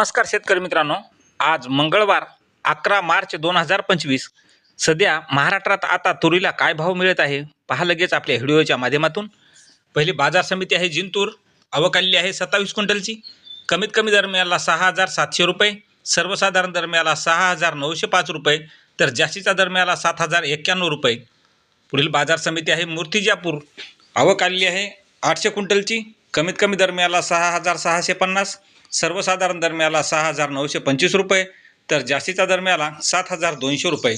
नमस्कार शेतकरी मित्रांनो. आज मंगळवार अकरा मार्च दोन हजार पंचवीस. सध्या महाराष्ट्रात आता तुरीला काय भाव मिळत आहे पहा लगेच आपल्या व्हिडिओच्या माध्यमातून. पहिली बाजार समिती आहे जिंतूर अवकाली आहे सत्तावीस क्विंटलची. कमीत कमी दरम्याला सहा हजार सातशे रुपये सर्वसाधारण दरम्याला सहा हजार नऊशे पाच रुपये तर जास्तीचा दरम्याला सात हजार एक्क्याण्णव रुपये. पुढील बाजार समिती आहे मूर्तिजापूर आवक आलेली आहे आठशे क्विंटलची. कमीत कमी दरम्याला सहा हजार सहाशे पन्नास सर्वसाधारण दरम्याला सहा हजार नऊशे पंचवीस रुपये तर जास्तीचा दरम्याला सात हजार दोनशे रुपये.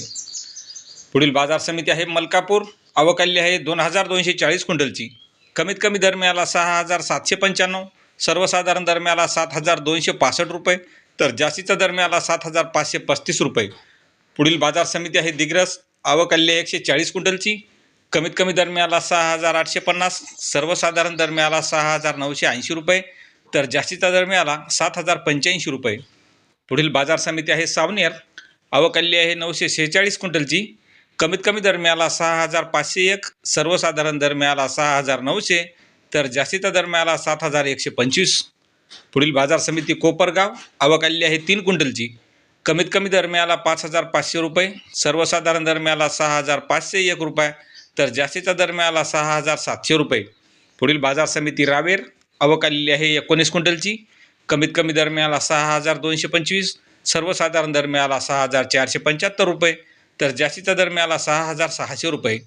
पुढील बाजार समिती आहे मलकापूर आवक आहे दोन हजार दोनशे चाळीस क्विंटलची. कमीत कमी दरम्याला सहा हजार सातशे पंच्याण्णव सर्वसाधारण दरम्याला सात हजार दोनशे पासष्ट रुपये तर जास्तीचा दरम्याला सात हजार पाचशे पस्तीस रुपये. पुढील बाजार समिती आहे दिग्रस अवकाल्य एकशे चाळीस क्विंटलची. कमीत कमी दरम्याला सहा हजार आठशे पन्नास सर्वसाधारण दरम्याला सहा हजार नऊशे ऐंशी रुपये तर जास्तीचा दरम्याला सात हजार पंच्याऐंशी रुपये. पुढील बाजार समिती आहे सावनेर. आवक आहे नऊशे शेहेचाळीस क्विंटलची. कमीत कमी दरम्याला सहा हजार पाचशे एक सर्वसाधारण दरम्याला सहा हजार नऊशे तर जास्तीचा दरम्याला सात हजार एकशे पंचवीस. पुढील बाजार समिती कोपरगाव. आवक आहे तीन क्विंटलची. कमीत कमी दरम्याला पाच हजार पाचशे रुपये सर्वसाधारण दरम्याला सहा हजार पाचशे एक रुपये तर जास्तीचा दरम्याला सहा हजार सातशे रुपये. पुढील बाजार समिती रावेर आवक आलेली आहे एकोणीस क्विंटलची. कमीत कमी दरम्याला सहा हजार दोनशे पंचवीस. सर्वसाधारण दरम्याला सहा हजार चारशे पंच्याहत्तर रुपये. तर जास्तीचा दरम्याला सहा हजार सहाशे रुपये.